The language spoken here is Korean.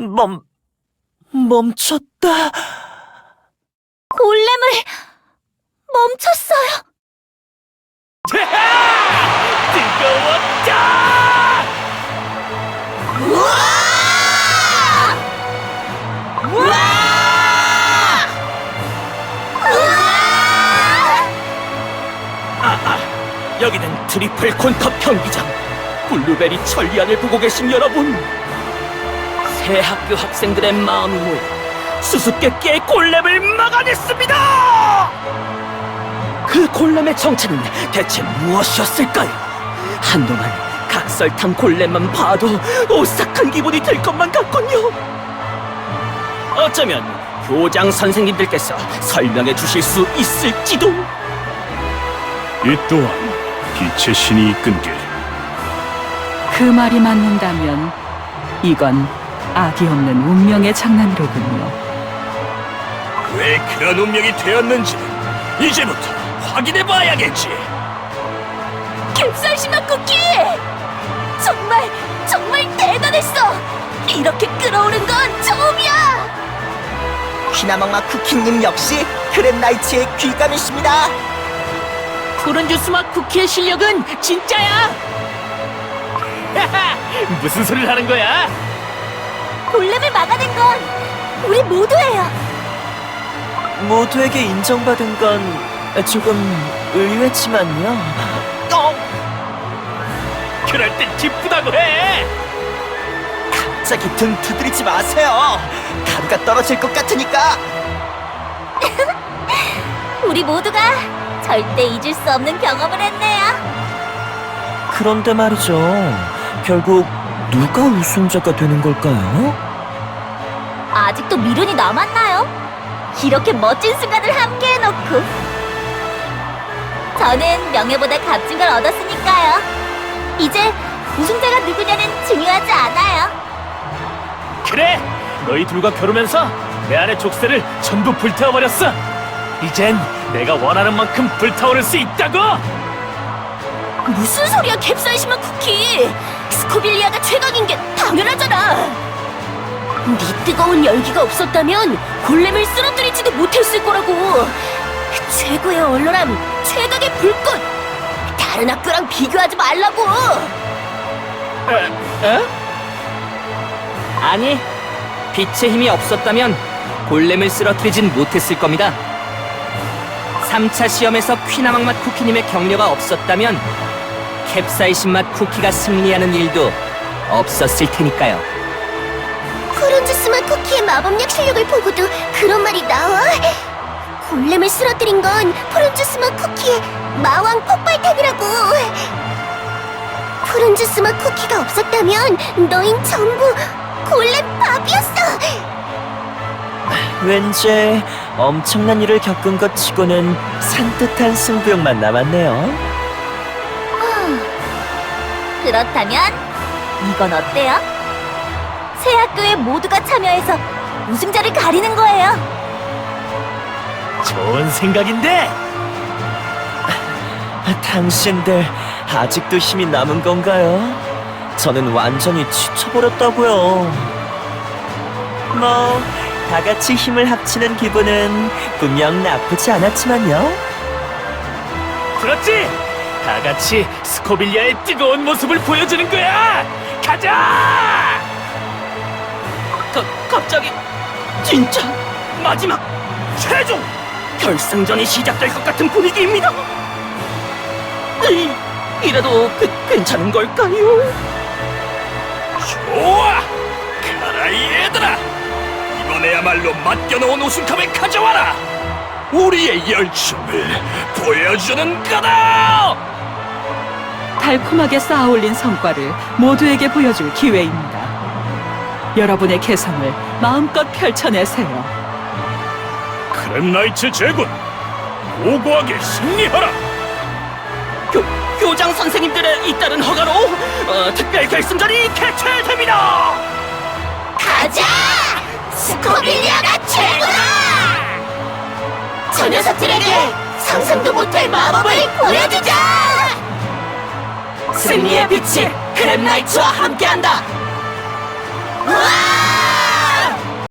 멈, 멈췄다. 골렘을 멈췄어요. 뜨거웠다! 여기는 트리플 콘컵 경기장. 블루베리 천리안을 보고 계신 여러분. 새 학교 학생들의 마음이 모여 수수께끼의 골렘을 막아냈습니다! 그 골렘의 정체는 대체 무엇이었을까요? 한동안 각설탕 골렘만 봐도 오싹한 기분이 들 것만 같군요. 어쩌면 교장 선생님들께서 설명해 주실 수 있을지도. 이 또한 빛의 신이 이끈 길 그 말이 맞는다면 이건 악이 없는 운명의 장난이로군요. 왜 그런 운명이 되었는지 이제부터 확인해 봐야겠지. 캡사이신맛 쿠키! 정말, 정말 대단했어! 이렇게 끓어오른 건 처음이야! 퀴나망마 쿠키님 역시 크랩나이츠의 귀감이십니다. 푸른 주스 맛 쿠키의 실력은 진짜야. 무슨 소리를 하는 거야? 골렘을 막아낸 건 우리 모두예요! 모두에게 인정받은 건 조금 의외지만요. 어, 그럴 땐 기쁘다고 해. 갑자기 등 두드리지 마세요. 가루가 떨어질 것 같으니까. 우리 모두가 절대 잊을 수 없는 경험을 했네요. 그런데 말이죠. 결국 누가 우승자가 되는 걸까요? 아직도 미련이 남았나요? 이렇게 멋진 순간을 함께 해놓고 저는 명예보다 값진 걸 얻었으니까요 이제 우승자가 누구냐는 중요하지 않아요 그래, 너희 둘과 겨루면서 내 안의 족쇄를 전부 불태워버렸어. 이젠 내가 원하는 만큼 불타오를 수 있다고. 무슨 소리야 캡사이신맛 쿠키? 스코빌리아가 최강인 게 당연하잖아. 네 뜨거운 열기가 없었다면 골렘을 쓰러뜨리지도 못했을 거라고. 최고의 얼얼함 최강의 불꽃. 다른 학교랑 비교하지 말라고. 어? 아니, 빛의 힘이 없었다면 골렘을 쓰러뜨리진 못했을 겁니다. 3차 시험에서 퀴나망 맛 쿠키님의 격려가 없었다면 캡사이신 맛 쿠키가 승리하는 일도 없었을 테니까요. 푸른주스 맛 쿠키의 마법력 실력을 보고도 그런 말이 나와? 골렘을 쓰러뜨린 건 푸른주스 맛 쿠키의 마왕 폭발탄이라고 푸른주스 맛 쿠키가 없었다면 너흰 전부 골렘 밥이었어 왠지 엄청난 일을 겪은 것 치고는 산뜻한 승부욕만 남았네요. 그렇다면 이건 어때요? 새 학교에 모두가 참여해서 우승자를 가리는 거예요 좋은 생각인데 당신들 아직도 힘이 남은 건가요? 저는 완전히 지쳐버렸다고요. 뭐, 다 같이 힘을 합치는 기분은 분명 나쁘지 않았지만요. 들었지? 다 같이 스코빌리아의 뜨거운 모습을 보여주는 거야. 가자! 가, 갑자기 진짜 마지막 최종 결승전이 시작될 것 같은 분위기입니다. 이, 이래도 그, 괜찮은 걸까요? 좋아, 가라 이 얘들아. 이번에야말로 맡겨놓은 우승컵을 가져와라. 우리의 열정을 보여주는 거다. 달콤하게 쌓아 올린 성과를 모두에게 보여줄 기회입니다. 여러분의 개성을 마음껏 펼쳐내세요. 크렘나이츠 제군, 고고하게 승리하라. 교, 교장 선생님들의 잇따른 허가로 어, 특별 결승전이 개최됩니다. 가자! 스코빌리아가 최고다! 저 녀석들에게 상상도 못할 마법을 보여주자! 승리의 빛이 그램나이츠와 함께한다! 으아!